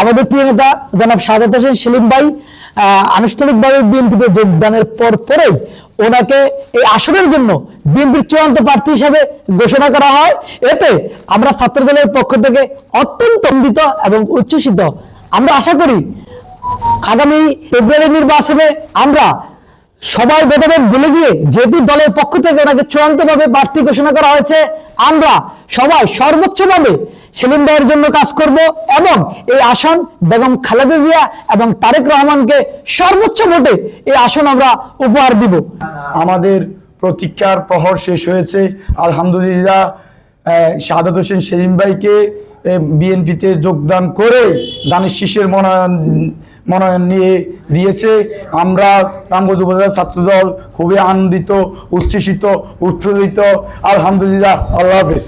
আমাদের প্রিয় নেতা জনাব সাদাত হোসেন সেলিম ভাই আনুষ্ঠানিকভাবে বিএনপিতে যোগদানের পর পরেই ওনাকে এই আসনের জন্য বিএনপির চূড়ান্ত প্রার্থী হিসাবে ঘোষণা করা হয়। এতে আমরা ছাত্রদলের পক্ষ থেকে অত্যন্ত আনন্দিত এবং উচ্ছ্বসিত। আমরা আশা করি আগামী ফেব্রুয়ারি নির্বাচনে আমরা সবাই ভেদাভেদ ভুলে গিয়ে যেহেতু দলের পক্ষ থেকে ওনাকে চূড়ান্তভাবে প্রার্থী ঘোষণা করা হয়েছে আমরা সবাই সর্বোচ্চ সর্বোচ্চভাবে সেলিম ভাইয়ের জন্য কাজ করব এবং এই আসন বেগম খালেদা জিয়া এবং তারেক রহমানকে সর্বোচ্চ ভোটে এই আসন আমরা উপহার দিব। আমাদের প্রতীক্ষার প্রহর শেষ হয়েছে। আলহামদুলিল্লাহ আহ, শাহাদাত হোসেন সেলিম ভাইকে বিএনপিতে যোগদান করে দানিশ শীষের মনোনয়ন মনোনয়ন নিয়ে দিয়েছে। আমরা রামগঞ্জ উপজেলার ছাত্রদল খুবই আনন্দিত উচ্ছ্বসিত উত্তেজিত আলহামদুলিল্লাহ আল্লাহ হাফিজ।